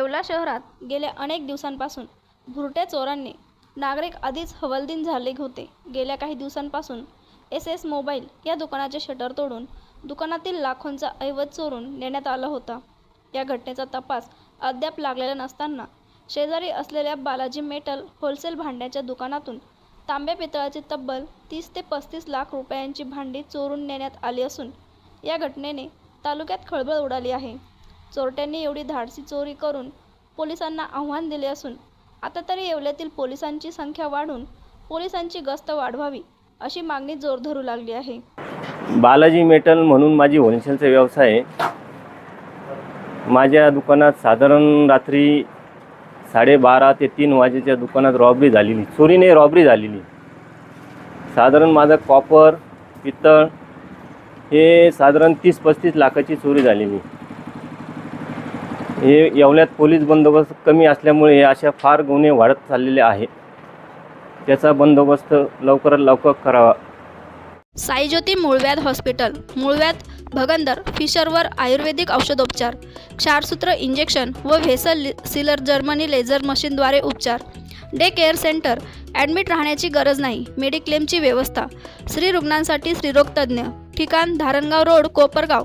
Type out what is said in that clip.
येवला शहरात गेल्या अनेक दिवसांपासून भुरट्या चोरांनी नागरिक आधीच हवलदीन झाले होते. गेल्या काही दिवसांपासून एस एस मोबाईल या दुकानाचे शटर तोडून दुकानातील लाखोंचा ऐवज चोरून नेण्यात आला होता. या घटनेचा तपास अद्याप लागलेला नसताना शेजारी असलेल्या बालाजी मेटल होलसेल भांड्याच्या दुकानातून तांब्या पितळाची तब्बल तीस ते पस्तीस लाख रुपयांची भांडी चोरून नेण्यात आली असून या घटनेने तालुक्यात खळबळ उडाली आहे. चोरट्यांनी एवढी धाडसी चोरी करून पोलिसांना आव्हान दिले असून आता तरी येवल्यातील पोलिसांची संख्या वाढून पोलिसांची गस्त वाढवावी अशी मागणी जोर धरू लागली आहे. बालाजी मेटल म्हणून माझी होलसेलचा व्यवसाय आहे. माझ्या दुकानात साधारण रात्री साडेबारा ते तीन वाजेच्या दुकानात रॉबरी झालेली चोरीने रॉबरी झालेली. साधारण माझं कॉपर पितळ हे साधारण तीस पस्तीस लाखाची चोरी झालेली. हे येवल्यात पोलीस बंदोबस्त कमी असल्यामुळे हे अशा फार गुन्हे वाढत चाललेले आहे. त्याचा बंदोबस्त लवकरात लवकर करावा. साईज्योती मूळव्याध हॉस्पिटल मूळव्याध भगंदर फिशरवर आयुर्वेदिक औषधोपचार क्षारसूत्र इंजेक्शन व व्हेसल सिलर जर्मनी लेझर मशीनद्वारे उपचार. डे केअर सेंटर ॲडमिट राहण्याची गरज नाही मेडिक्लेमची व्यवस्था स्त्री रुग्णांसाठी स्त्रीरोगतज्ञ ठिकाण धारणगाव रोड कोपरगाव.